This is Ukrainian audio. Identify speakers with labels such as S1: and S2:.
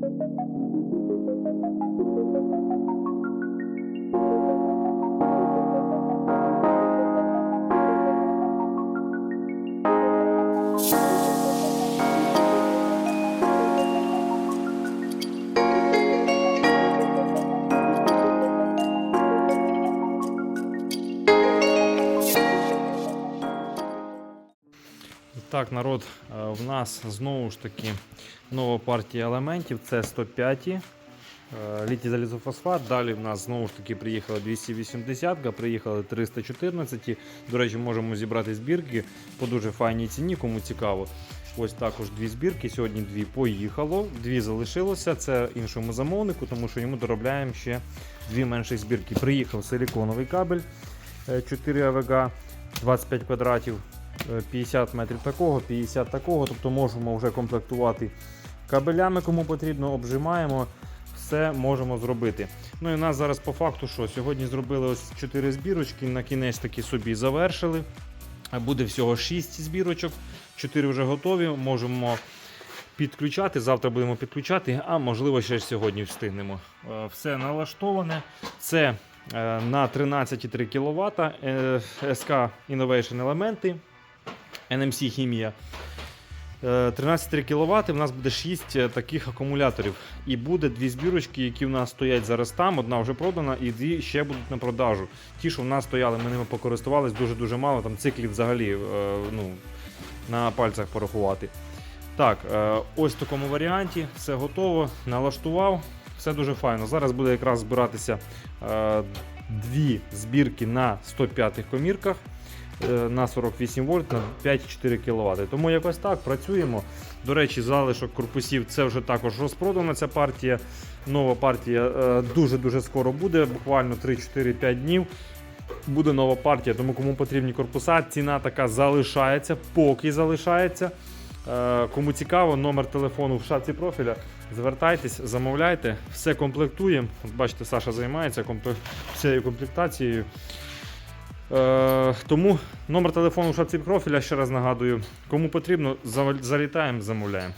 S1: Thank you. Так, народ, е, в нас знову ж таки нова партія елементів. Це 105 літій залізофосфат. Далі в нас знову ж таки приїхала 280, приїхали 314. До речі, можемо зібрати збірки по дуже файній ціні, кому цікаво. Ось також дві збірки. Сьогодні дві поїхало, дві залишилося. Це іншому замовнику, тому що йому доробляємо ще дві менші збірки. Приїхав силіконовий кабель е, 4 АВГ 25 квадратів. Е, 50 метрів такого, 50 такого, тобто можемо вже комплектувати кабелями, кому потрібно, обжимаємо, все можемо зробити. Ну і в нас зараз по факту, що сьогодні зробили ось 4 збірочки, на кінець таки собі завершили. Буде всього 6 збірочок, 4 вже готові, можемо підключати. Завтра будемо підключати, а можливо ще сьогодні встигнемо. Е, Все налаштоване. Це е, на 13,3 кВт SK Innovation елементи. NMC хімія. Е, 13,3 кВт, у нас буде 6 таких акумуляторів. І буде дві збірочки, які в нас стоять зараз там. Одна вже продана, і дві ще будуть на продажу. Ті, що в нас стояли, ми ними покористувались дуже-дуже мало. Там циклів взагалі е, ну, на пальцях порахувати. Так, е, ось в такому варіанті. Все готово, налаштував. Все дуже файно. Зараз буде якраз збиратися е, дві збірки на 105 комірках е, на 48 вольт на 5,4 кВт. Тому якось так працюємо. До речі, залишок корпусів це вже також розпродана ця партія. Нова партія е, дуже-дуже скоро буде, буквально 3-4-5 днів. Буде нова партія, тому кому потрібні корпуса, ціна така залишається, поки залишається. Е, Кому цікаво, номер телефону в шапці профіля. Звертайтесь, замовляйте, все комплектуємо. Бачите, Саша займається всією комплектацією. Е, тому номер телефону в шапці профіля ще раз нагадую. Кому потрібно, залітаємо, замовляємо.